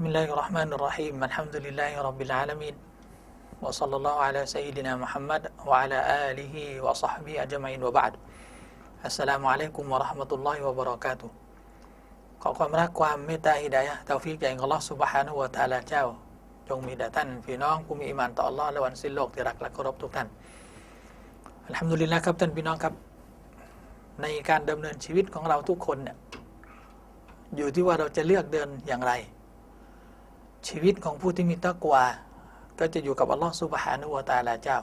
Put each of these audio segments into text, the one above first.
بسم الله الرحمن الرحيم الحمد لله رب العالمين وصلى الله على سيدنا محمد وعلى آله وصحبه أجمعين وبعد السلام عليكم ورحمة الله وبركاته ขอความรักความเมตตาฮิดายะห์เตาฟิกจากอัลลอฮ์ سبحانه และ تعالى เจ้า จงมีแด่ท่านพี่น้องผู้มีอิมานต่ออัลลอฮ์และวันสิ้นโลกที่รักและเคารพทุกท่านอัลฮัมดุลิลละครับท่านพี่น้องครับ ในการดำเนินชีวิตของเราทุกคนเนี่ยอยู่ที่ว่าเราจะเลือกเดินอย่างไร ชีวิตของผู้ที่มีตะกวา ก็จะอยู่กับอัลลอฮ์ซุบฮานุวตาลาเจ้า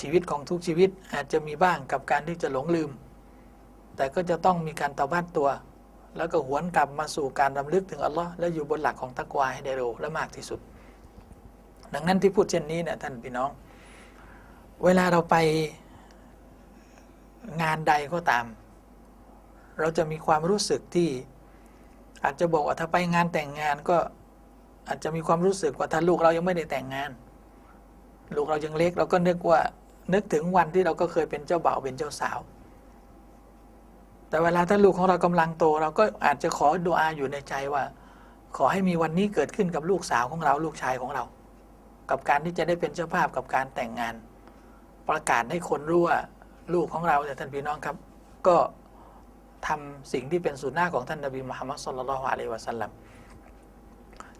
ชีวิตของทุกชีวิตอาจจะมีบ้างกับการที่จะหลงลืม แต่ก็จะต้องมีการตาบัดตัว แล้วก็หวนกลับมาสู่การรำลึกถึงอัลลอฮ์และอยู่บนหลักของตะกวาให้ได้เร็วและมากที่สุด ดังนั้นที่พูดเช่นนี้เนี่ยท่านพี่น้อง เวลาเราไปงานใดก็ตาม เราจะมีความรู้สึกที่อาจจะบอกว่าถ้าไปงานแต่งงานก็ อาจจะมีความรู้สึกว่าถ้าลูกเรายังไม่ได้แต่งงาน ลูกเรายังเล็กเราก็นึกว่านึกถึงวันที่เราก็เคยเป็นเจ้าบ่าวเป็นเจ้าสาว แต่เวลาถ้าลูกของเรากำลังโต เราก็อาจจะขอดูอาอยู่ในใจว่า ขอให้มีวันนี้เกิดขึ้นกับลูกสาวของเราลูกชายของเรา กับการที่จะได้เป็นเจ้าภาพกับการแต่งงาน ประกาศให้คนรู้ว่าลูกของเราแต่ท่านพี่น้องครับ ก็ทำสิ่งที่เป็นสุนนะของท่านนบีมุฮัมมัดสุลลัลฮวอะลัยฮิวะสัลลัม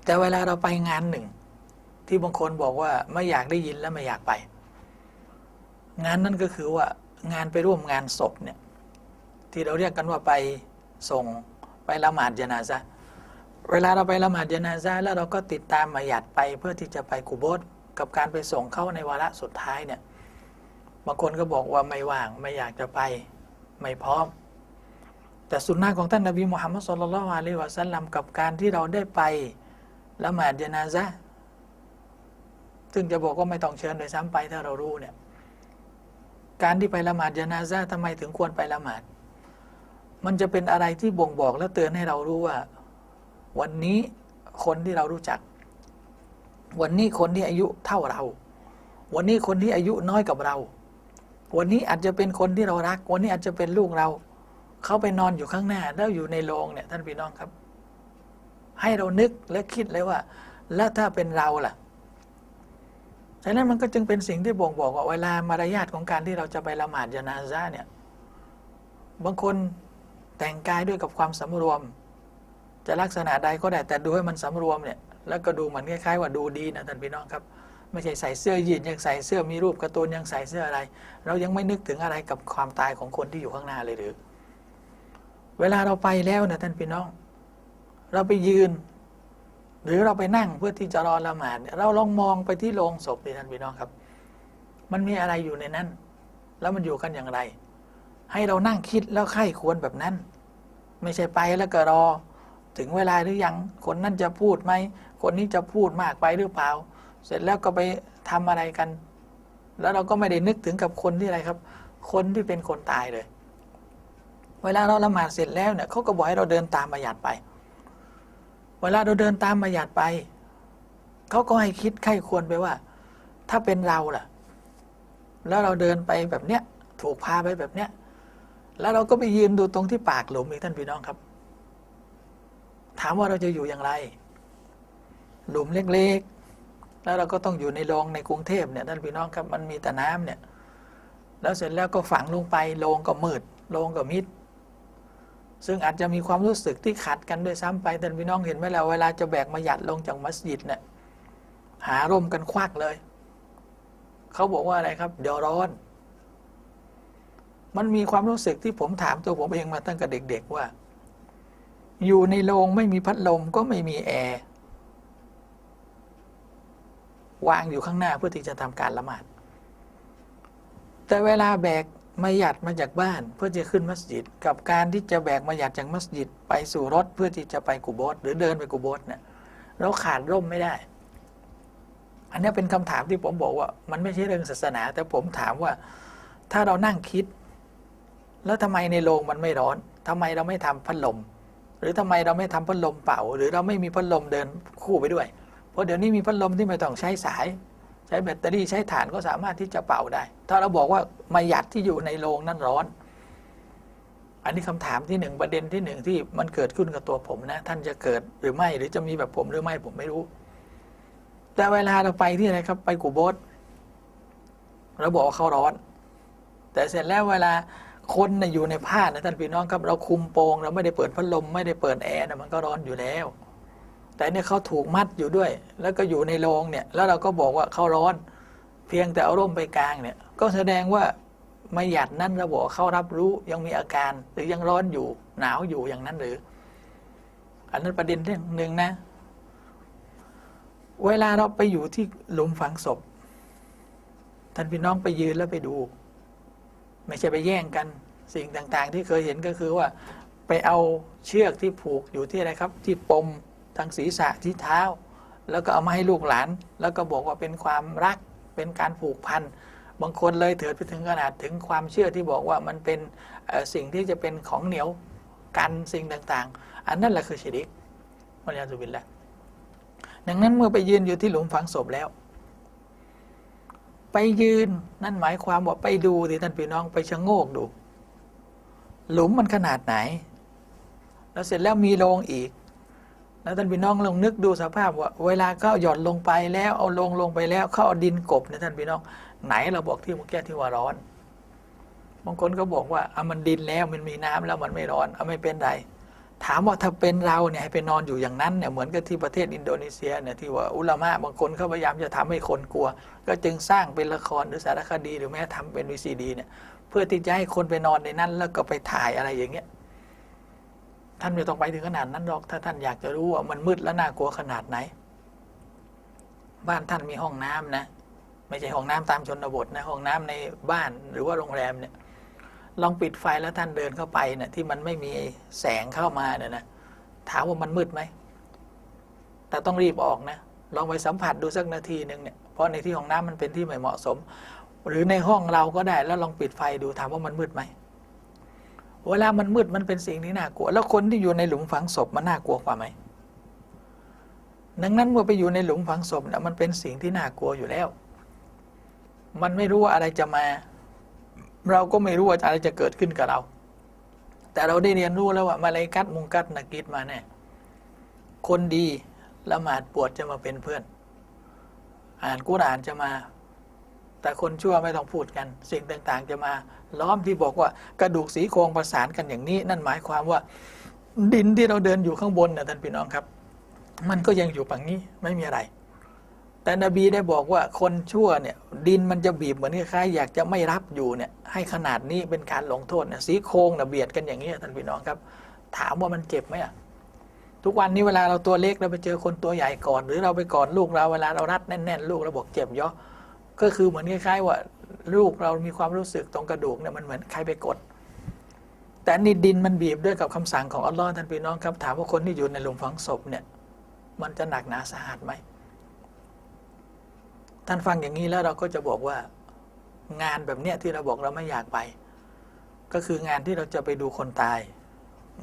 แต่เวลาเราไปงานหนึ่ง ที่บางคนบอกว่าไม่อยากได้ยินและไม่อยากไป งานนั้นก็คือว่างานไปร่วมงานศพเนี่ยที่เราเรียกกันว่าไปส่งไปละหมาดยานาซะเวลาเราไปละหมาดยานาซะแล้วเราก็ติดตามมาหยัดไปเพื่อที่จะไปกุโบสกับการไปส่งเข้าในวาระสุดท้ายเนี่ยบางคนก็บอกว่าไม่ว่างไม่อยากจะไปไม่พร้อม แต่สุนนะของท่านนบีมุฮัมมัดสุลลัลอะลัยฮิวะสัลลัมกับการที่เราได้ไป ละหมาดยานาซะซึ่งจะบอกว่าไม่ต้องเชิญโดยซ้ำไปถ้าเรารู้เนี่ย การที่ไปละหมาดยานาซะทำไมถึงควรไปละหมาด มันจะเป็นอะไรที่บ่งบอกและเตือนให้เรารู้ว่า วันนี้คนที่เรารู้จัก วันนี้คนที่อายุเท่าเรา วันนี้คนที่อายุน้อยกับเรา วันนี้อาจจะเป็นคนที่เรารัก วันนี้อาจจะเป็นลูกเรา เขาไปนอนอยู่ข้างหน้าแล้วอยู่ในโรงเนี่ยท่านพี่น้องครับ ให้เรานึกและคิดเลยว่า แล้วถ้าเป็นเราล่ะฉะนั้นมันก็จึงเป็นสิ่งที่บ่งบอกว่าเวลามารยาทของการที่เราจะไปละหมาดยานาซาเนี่ยบางคนแต่งกายด้วยกับความสำรวม จะลักษณะใดก็ได้แต่ดูให้มันสำรวมเนี่ยแล้วก็ดูเหมือนคล้ายๆว่าดูดีนะท่านพี่น้องครับ ไม่ใช่ใส่เสื้อยีนยังใส่เสื้อมีรูปการ์ตูนยังใส่เสื้ออะไร เรายังไม่นึกถึงอะไรกับความตายของคนที่อยู่ข้างหน้าเลยหรือ เวลาเราไปแล้วนะท่านพี่น้อง เราไปยืน หรือเราไปนั่งเพื่อที่จะรอละหมาดเราลองมองไปที่โลงศพดิท่านพี่น้องครับ มันมีอะไรอยู่ในนั้น แล้วมันอยู่กันอย่างไร ให้เรานั่งคิดแล้วไข้ควรแบบนั้น ไม่ใช่ไปแล้วก็รอ ถึงเวลาหรือยังคนนั้นจะพูดไหมคนนี้จะพูดมากไปหรือเปล่า เสร็จแล้วก็ไปทำอะไรกัน แล้วเราก็ไม่ได้นึกถึงกับคนที่อะไรครับ คนที่เป็นคนตายเลย เวลาเราละหมาดเสร็จแล้วเนี่ยเขาก็บอกให้เราเดินตามมาหยาดไป วลาเราเดินตามมาหยาดไป เขาก็ให้คิดไข้ควรไปว่า ถ้าเป็นเราล่ะ แล้วเราเดินไปแบบเนี้ย ถูกพาไปแบบเนี้ย แล้วเราก็ไปยืนดูตรงที่ปากหลุมอีกท่านพี่น้องครับ ถามว่าเราจะอยู่อย่างไร หลุมเล็กๆ แล้วเราก็ต้องอยู่ในโรงในกรุงเทพเนี่ยท่านพี่น้องครับ มันมีแต่น้ำเนี่ย แล้วเสร็จแล้วก็ฝังลงไปโรงก็มืดโรงก็มิด ซึ่งอาจจะมีความรู้สึกที่ขัดกันด้วยซ้ำไปท่านพี่น้องเห็นไหมเราเวลาจะแบกมาหยัดลงจากมัสยิดเนี่ยหาร่มกันควักเลย เขาบอกว่าอะไรครับ เดี๋ยวร้อน มันมีความรู้สึกที่ผมถามตัวผมเองมาตั้งแต่เด็ก ๆว่า อยู่ในโรงไม่มีพัดลมก็ไม่มีแอร์วางอยู่ข้างหน้าเพื่อที่จะทำการละหมาด แต่เวลาแบก มาหยัดมาจากบ้านเพื่อจะขึ้นมัสยิด กับการที่จะแบกมาหยัดจากมัสยิดไปสู่รถเพื่อที่จะไปกุโบสหรือเดินไปกุโบสเนี่ยเราขาดร่มไม่ได้ อันนี้เป็นคำถามที่ผมบอกว่า มันไม่ใช่เรื่องศาสนา แต่ผมถามว่า ถ้าเรานั่งคิด แล้วทำไมในโรงมันไม่ร้อนทำไมเราไม่ทำพัดลม หรือทำไมเราไม่ทำพัดลมเป่า หรือเราไม่มีพัดลมเดินคู่ไปด้วย เพราะเดี๋ยวนี้มีพัดลมที่ไม่ต้องใช้สาย ใช้แบตเตอรี่ใช้ถ่านก็สามารถที่จะเป่าได้ ถ้าเราบอกว่ามาหยัดที่อยู่ในโรงนั่นร้อน อันนี้คำถามที่หนึ่งประเด็นที่หนึ่งที่มันเกิดขึ้นกับตัวผมนะ ท่านจะเกิดหรือไม่หรือจะมีแบบผมหรือไม่ผมไม่รู้ แต่เวลาเราไปที่ไหนครับ ไปกูโบสเราบอกว่าเขาร้อน แต่เสร็จแล้วเวลาคนนะอยู่ในผ้านะท่านพี่น้องครับเราคุมโปงเราไม่ได้เปิดพัดลมไม่ได้เปิดแอร์นะมันก็ร้อนอยู่แล้ว แต่เนี่ยเขาถูกมัดอยู่ด้วย แล้วก็อยู่ในโรงเนี่ย แล้วเราก็บอกว่าเขาร้อน เพียงแต่เอาร่มไปกลางเนี่ย ก็แสดงว่าไม่หยัดนั่นราบอกเขารับรู้ยังมีอาการ หรือยังร้อนอยู่หนาวอยู่อย่างนั้นหรือ อันนั้นประเด็นที่หนึ่งนะ เวลาเราไปอยู่ที่หลุมฝังศพท่านพี่น้องไปยืนแล้วไปดู ไม่ใช่ไปแย่งกันสิ่งต่างๆ ที่เคยเห็นก็คือว่า ไปเอาเชือกที่ผูกอยู่ที่อะไรครับ ที่ปม ทางศีรษะที่เท้า แล้วก็เอามาให้ลูกหลาน แล้วก็บอกว่าเป็นความรักเป็นการผูกพันบางคนเลยเถิดไปถึงขนาดถึงความเชื่อที่บอกว่ามันเป็นสิ่งที่จะเป็นของเหนียวกันสิ่งต่างๆ อันนั้นแหละคือชิริกมัลยาสุบินละดังนั้นเมื่อไปยืนอยู่ที่หลุมฝังศพแล้ว ไปยืนนั่นหมายความว่าไปดูที่ท่านพี่น้องไปชะโงกดู หลุมมันขนาดไหน แล้วเสร็จแล้วมีโลงอีก แล้วท่านพี่น้องลองนึกดูสภาพว่าเวลาเขาหย่อนลงไปแล้วเอาลงลงไปแล้วเขาเอาดินกบนี่ยท่านพี่น้อง ไหนเราบอกที่มื่อกี้ที่ว่าร้อนบางคนก็บอกว่าเอามันดินแล้วมันมีน้ำแล้วมันไม่ร้อนเอาไม่เป็นไรถามว่าถ้าเป็นเราเนี่ยให้ไปนอนอยู่อย่างนั้นเนี่ยเหมือนกับที่ประเทศอินโดนีเซียเนี่ยที่ว่าอุลามะบางคนเขาพยายามจะทำให้คนกลัว ก็จึงสร้างเป็นละครหรือสารคดีหรือแม้ทำเป็นวีซีดีเนี่ยเพื่อที่จะให้คนไปนอนในนั้นแล้วก็ไปถ่ายอะไรอย่างเงี้ย ท่านไม่ต้องไปถึงขนาดนั้นหรอก ถ้าท่านอยากจะรู้ว่ามันมืดและน่ากลัวขนาดไหน บ้านท่านมีห้องน้ำนะ ไม่ใช่ห้องน้ำตามชนบทนะ ห้องน้ำในบ้านหรือว่าโรงแรมเนี่ย ลองปิดไฟแล้วท่านเดินเข้าไปเนี่ยที่มันไม่มีแสงเข้ามาเนี่ยนะ ถามว่ามันมืดไหม แต่ต้องรีบออกนะ ลองไปสัมผัสดูสักนาทีหนึ่งเนี่ย เพราะในที่ห้องน้ำมันเป็นที่ไม่เหมาะสม หรือในห้องเราก็ได้ แล้วลองปิดไฟดูถามว่ามันมืดไหม เวลามันมืดมันเป็นสิ่งที่น่ากลัว แล้วคนที่อยู่ในหลุมฝังศพมันน่ากลัวกว่าไหมดังนั้นเมื่อไปอยู่ในหลุมฝังศพเนี่ยมันเป็นสิ่งที่น่ากลัวอยู่แล้ว มันไม่รู้ว่าอะไรจะมา เราก็ไม่รู้ว่าอะไรจะเกิดขึ้นกับเรา แต่เราได้เรียนรู้แล้วว่ามาลายกัดมุงกัดนักกิดมาแน่คนดีละหมาดปวดจะมาเป็นเพื่อน อ่านกุรอานจะมา แต่คนชั่วไม่ต้องพูดกัน สิ่งต่างๆ จะมาล้อมที่บอกว่ากระดูกสีโครงประสานกันอย่างนี้ นั่นหมายความว่าดินที่เราเดินอยู่ข้างบนนะท่านพี่น้องครับ มันก็ยังอยู่ฝั่งนี้ไม่มีอะไร แต่นบีได้บอกว่าคนชั่วเนี่ยดินมันจะบีบเหมือนคล้ายๆอยากจะไม่รับอยู่เนี่ยให้ขนาดนี้เป็นการลงโทษเนี่ยสีโครงนะเบียดกันอย่างนี้ท่านพี่น้องครับ ถามว่ามันเจ็บไหมอะทุกวันนี้เวลาเราตัวเล็กเราไปเจอคนตัวใหญ่ก่อน หรือเราไปก่อนลูกเราเวลาเรารัดแน่นๆ ลูกเราบอกเจ็บเยอะ ก็คือเหมือนคล้ายๆว่าลูกเรามีความรู้สึกตรงกระดูกเนี่ยมันเหมือนใครไปกด แต่นี่ดินมันบีบด้วยกับคำสั่งของอัลลอฮ์ท่านพี่น้องครับถามว่าคนที่อยู่ในหลุมฝังศพเนี่ย มันจะหนักหนาสาหัสไหมท่านฟังอย่างนี้แล้วเราก็จะบอกว่างานแบบเนี้ยที่เราบอกเราไม่อยากไป ก็คืองานที่เราจะไปดูคนตาย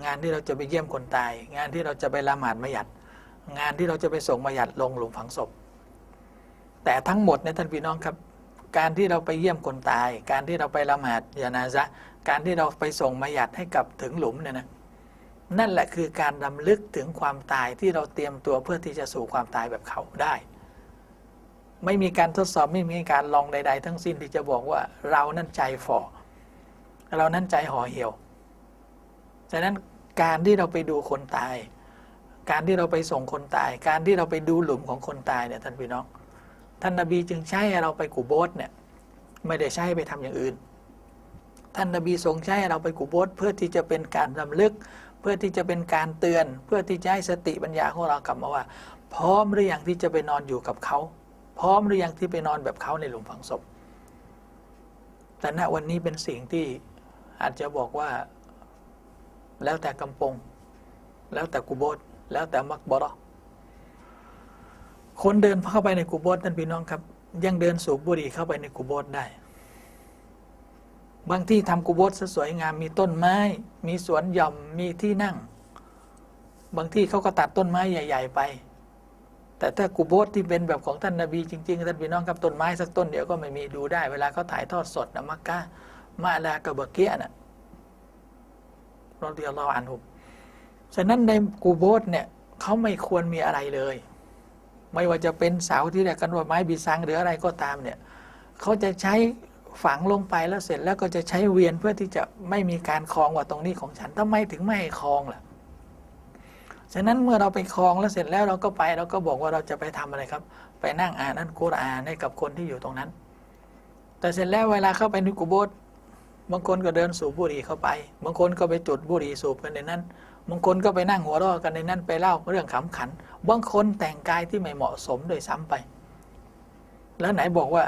งานที่เราจะไปเยี่ยมคนตาย งานที่เราจะไปละหมาดมาหยัด งานที่เราจะไปส่งมาหยัดลงหลุมฝังศพ แต่ทั้งหมดเนี่ยท่านพี่น้องครับ การที่เราไปเยี่ยมคนตาย การที่เราไปละหมาดยานาซะการที่เราไปส่งมาหยัดให้กับถึงหลุมเนี่ยนะนั่นแหละคือการรำลึกถึงความตายที่เราเตรียมตัวเพื่อที่จะสู่ความตายแบบเขาได้ ไม่มีการทดสอบไม่มีการลองใด ๆ ทั้งสิ้นที่จะบอกว่าเรานั่นใจฝ่อเรานั่นใจห่อเหี่ยวฉะนั้นการที่เราไปดูคนตาย การที่เราไปส่งคนตาย การที่เราไปดูหลุมของคนตายเนี่ยท่านพี่น้อง ท่านนบีจึงใช้เราไปกูโบสเนี่ยไม่ได้ใช้ไปทำอย่างอื่น ท่านนบีทรงใช้เราไปกูโบสเพื่อที่จะเป็นการรำลึก เพื่อที่จะเป็นการเตือน เพื่อที่จะให้สติปัญญาของเรากลับมาว่า พร้อมหรือยังที่จะไปนอนอยู่กับเขา พร้อมหรือยังที่ไปนอนแบบเขาในหลุมฝังศพ แต่ณวันนี้เป็นสิ่งที่อาจจะบอกว่าแล้วแต่กำปง แล้วแต่กุโบสแล้วแต่มักบอรอ คนเดินเข้าไปในกุโบสท่านพี่น้องครับ ยังเดินสูบบุหรี่เข้าไปในกุโบสได้ บางที่ทำกุโบสสวยงามมีต้นไม้ มีสวนหย่อมมีที่นั่ง บางที่เขาก็ตัดต้นไม้ใหญ่ ๆ ไป แต่ถ้ากุโบสที่เป็นแบบของท่านนาบีจริงๆท่านพี่น้องครับต้นไม้สักต้นเดียวก็ไม่มีดูได้ เวลาเขาถ่ายทอดสดนะมักกะมาลากะเบเกียนะรอดิยัลลอฮุอันฮุมฉะนั้นในกูโบสเนี่ยเขาไม่ควรมีอะไรเลย ไม่ว่าจะเป็นเสาที่เรียกกันว่าไม้บีซังหรืออะไรก็ตามเนี่ยเขาจะใช้ฝังลงไปแล้วเสร็จแล้วก็จะใช้เวียนเพื่อที่จะไม่มีการคลองว่าตรงนี้ของฉันทำไมถึงไม่ให้คลองล่ะฉะนั้นเมื่อเราไปคลองแล้วเสร็จแล้วเราก็ไปเราก็บอกว่าเราจะไปทำอะไรครับ ไปนั่งอ่านอันกุรอานให้กับคนที่อยู่ตรงนั้น แต่เสร็จแล้วเวลาเข้าไปในกุโบส์บางคนก็เดินสูบบุหรี่เข้าไป บางคนก็ไปจุดบุหรี่สูบกันในนั้น บางคนก็ไปนั่งหัวเราะกันในนั้นไปเล่าเรื่องขำขัน บางคนแต่งกายที่ไม่เหมาะสมโดยซ้ำไป แล้วไหนบอกว่า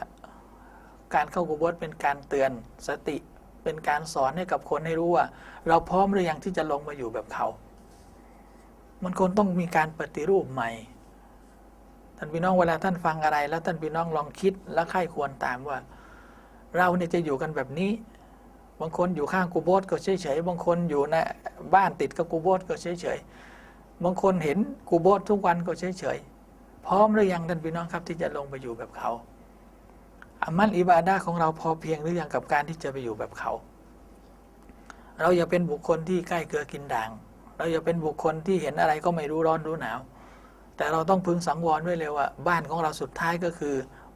การเข้ากุโบสถ์เป็นการเตือนสติ เป็นการสอนให้กับคนให้รู้ว่า เราพร้อมหรือยังที่จะลงมาอยู่แบบเขา มันคนต้องมีการปฏิรูปใหม่ ท่านพี่น้องเวลาท่านฟังอะไร แล้วท่านพี่น้องลองคิดและใคร่ควรตามว่า เราเนี่ยจะอยู่กันแบบนี้ บางคนอยู่ข้างกูโบสก็เฉยเฉยๆบางคนอยู่ในบ้านติดกับกูโบสก็เฉยเฉยๆบางคนเห็นกูโบสทุกวันก็เฉยเฉยๆพร้อมหรือยังท่านพี่น้องครับที่จะลงไปอยู่แบบเขาอามัลอิบาดาของเราพอเพียงหรือยังกับการที่จะไปอยู่แบบเขา เราอย่าเป็นบุคคลที่ใกล้เกลือกินด่าง เราอย่าเป็นบุคคลที่เห็นอะไรก็ไม่รู้ร้อนรู้หนาว แต่เราต้องพึงสังวรด้วยเลยว่า บ้านของเราสุดท้ายก็คือ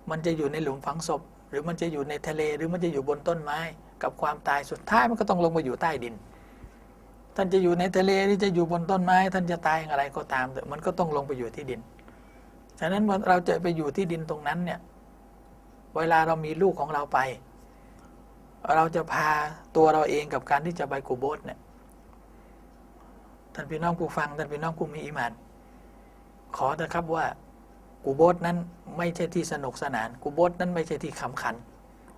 มันจะอยู่ในหลุมฝังศพ หรือมันจะอยู่ในทะเลหรือมันจะอยู่บนต้นไม้ กับความตายสุดท้ายมันก็ต้องลงมาอยู่ใต้ดิน ท่านจะอยู่ในทะเลหรือจะอยู่บนต้นไม้ ท่านจะตายอย่างไรก็ตามแต่มันก็ต้องลงไปอยู่ที่ดิน ฉะนั้นเราจะไปอยู่ที่ดินตรงนั้นเนี่ยเวลาเรามีลูกของเราไป เราจะพาตัวเราเองกับการที่จะไปกูโบสถ์เนี่ยท่านพี่น้องผู้ฟังท่านพี่น้องผู้มีอิมานขอเถอะครับว่ากูโบสถ์นั้นไม่ใช่ที่สนุกสนานกูโบสถ์นั้นไม่ใช่ที่ขำขัน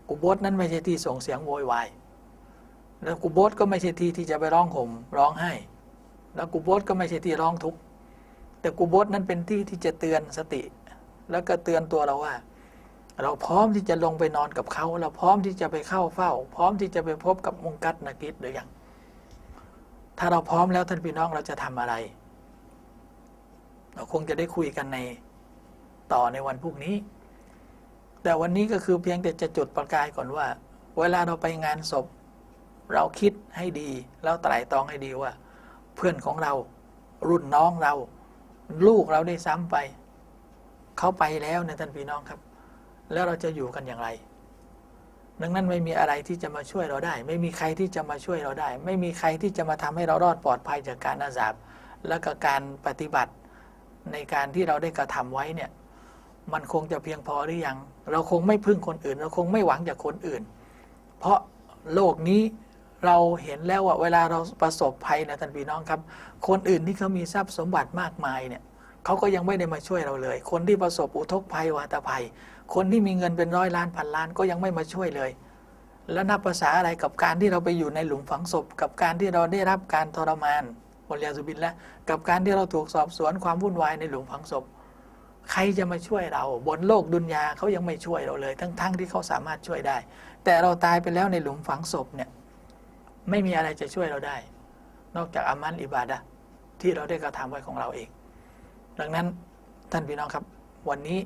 กูโบสนั้นไม่ใช่ที่ส่งเสียงโวยวายแล้วกูโบสก็ไม่ใช่ที่ที่จะไปร้องห่มร้องไห้ แล้วกูโบสก็ไม่ใช่ที่ร้องทุกข์แต่กูโบสนั้นเป็นที่ที่จะเตือนสติ แล้วก็เตือนตัวเราว่า เราพร้อมที่จะลงไปนอนกับเขาเราพร้อมที่จะไปเข้าเฝ้า พร้อมที่จะไปพบกับมุงกัดนากิดหรือยังถ้าเราพร้อมแล้วท่านพี่น้องเราจะทำอะไร เราคงจะได้คุยกันในต่อในวันพรุ่งนี้ แต่วันนี้ก็คือเพียงแต่จะจุดประกายก่อนว่า เวลาเราไปงานศพ เราคิดให้ดีแล้วไตร่ตรองให้ดีว่า เพื่อนของเรา รุ่นน้องเรา ลูกเราได้ซ้ำไป เขาไปแล้วเนี่ยท่านพี่น้องครับ แล้วเราจะอยู่กันอย่างไร ดังนั้นไม่มีอะไรที่จะมาช่วยเราได้ ไม่มีใครที่จะมาช่วยเราได้ ไม่มีใครที่จะมาทำให้เรารอดปลอดภัยจากการอาสาบและก็การปฏิบัติในการที่เราได้กระทำไว้เนี่ย มันคงจะเพียงพอหรือยัง เราคงไม่พึ่งคนอื่น เราคงไม่หวังจากคนอื่น เพราะโลกนี้เราเห็นแล้วว่าเวลาเราประสบภัยนะท่านพี่น้องครับ คนอื่นที่เขามีทรัพย์สมบัติมากมายเนี่ยเขาก็ยังไม่ได้มาช่วยเราเลย คนที่ประสบอุทกภัยวาตภัย คนที่มีเงินเป็นร้อยล้านพันล้านก็ยังไม่มาช่วยเลย แล้วนับภาษาอะไรกับการที่เราไปอยู่ในหลุมฝังศพ กับการที่เราได้รับการทรมานบนยาสุบินและกับการที่เราถูกสอบสวนความวุ่นวายในหลุมฝังศพ ใครจะมาช่วยเราบนโลกดุนยาเขายังไม่ช่วยเราเลย ทั้งๆทที่เขาสามารถช่วยได้ แต่เราตายไปแล้วในหลุมฝังศพเนี่ยไม่มีอะไรจะช่วยเราได้ นอกจากอามันอิบาดะที่เราได้กระทำไว้ของเราเอง ดังนั้นท่านพี่น้องครับ วันนี้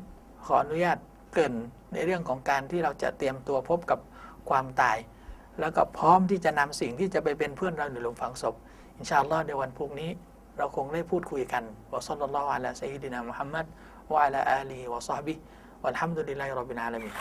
ขออนุญาตเกรินในเรื่องของการที่เราจะเตรียมตัวพบกับความตาย แล้วก็พร้อมที่จะนำสิ่งที่จะไปเป็นเพื่อนเราในหลุมฝังศพอินชาอัลลอฮ์ในวันพรุ่งนี้ เราคงได้พูดคุยกันวะซัลลัลลอฮุอะลาซัยยิดินามุฮัมมัด وعلى آله وصحبه والحمد لله رب العالمين.